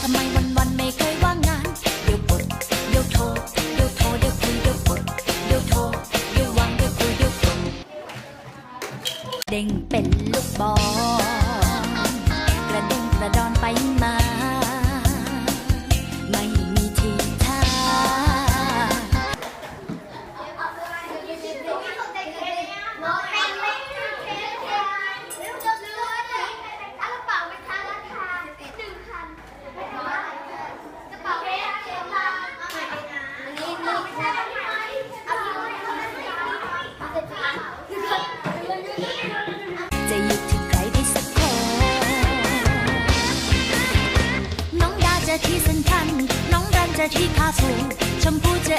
ทำไมวันวันไม่เคยวางงาน เดี๋ยวปดเดี๋ยวโทรเดี๋ยวโทรเดี๋ยวคุยเดี๋ยวปดเดี๋ยวโทรเดี๋ยววางเดี๋ยวคุยเดี๋ยวปดเด้งเป็นลูกบอล จะที่ส้นทันน้องดันจะที่ขาสูงชมพูจะ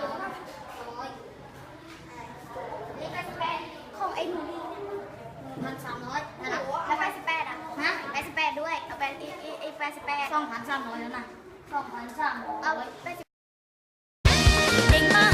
สองพันสามร้อยแล้วนะสองพันสามร้อยา